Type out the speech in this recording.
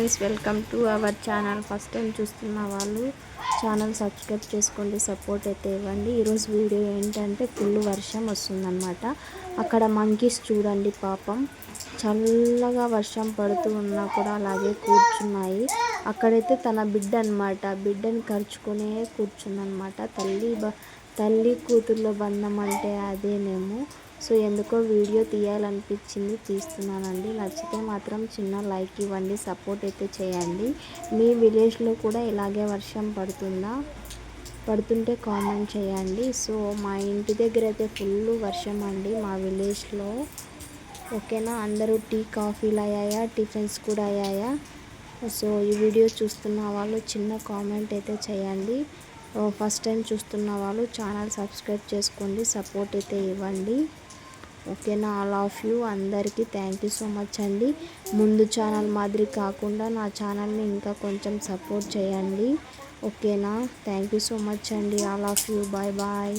Friends welcome to our channel. First time చూస్తున్న వాళ్ళు channel subscribe చేసుకోండి సపోర్ట్ అయితే ఇవ్వండి. ఈరోజు వీడియో ఏంటంటే ఫుల్ వర్షం వస్తుందన్నమాట. అక్కడ మంకీస్ చూడండి పాపం. చల్లగా వర్షం పడుతూ ఉన్నా కూడా అలాగే కూర్చున్నాయి. అక్కడైతే తన బిడ్డ అనమాట బిడ్డని ఖర్చుకునే కూర్చుందనమాట తల్లి తల్లి కూతుర్లో బంధం అంటే అదేనేమో. సో ఎందుకో వీడియో తీయాలనిపించింది తీస్తున్నానండి. నచ్చితే మాత్రం చిన్న లైక్ ఇవ్వండి సపోర్ట్ అయితే చేయండి. మీ విలేజ్లో కూడా ఇలాగే వర్షం పడుతుందా? పడుతుంటే కామెంట్ చేయండి. సో మా ఇంటి దగ్గర అయితే ఫుల్ వర్షం అండి మా విలేజ్లో. ఓకేనా? అందరూ టీ కాఫీలు అయ్యాయా? టిఫిన్స్ కూడా అయ్యాయా? సో ఈ వీడియో చూస్తున్న వాళ్ళు చిన్న కామెంట్ అయితే చేయండి. ఫస్ట్ టైం చూస్తున్న వాళ్ళు ఛానల్ సబ్స్క్రైబ్ చేసుకోండి సపోర్ట్ అయితే ఇవ్వండి. ఓకేనా? ఆల్ ఆఫ్ యూ అందరికీ థ్యాంక్ యూ సో మచ్ అండి. ముందు ఛానల్ మాదిరి కాకుండా నా ఛానల్ని ఇంకా కొంచెం సపోర్ట్ చేయండి. ఓకేనా? థ్యాంక్ యూ సో మచ్ అండి. All of you bye bye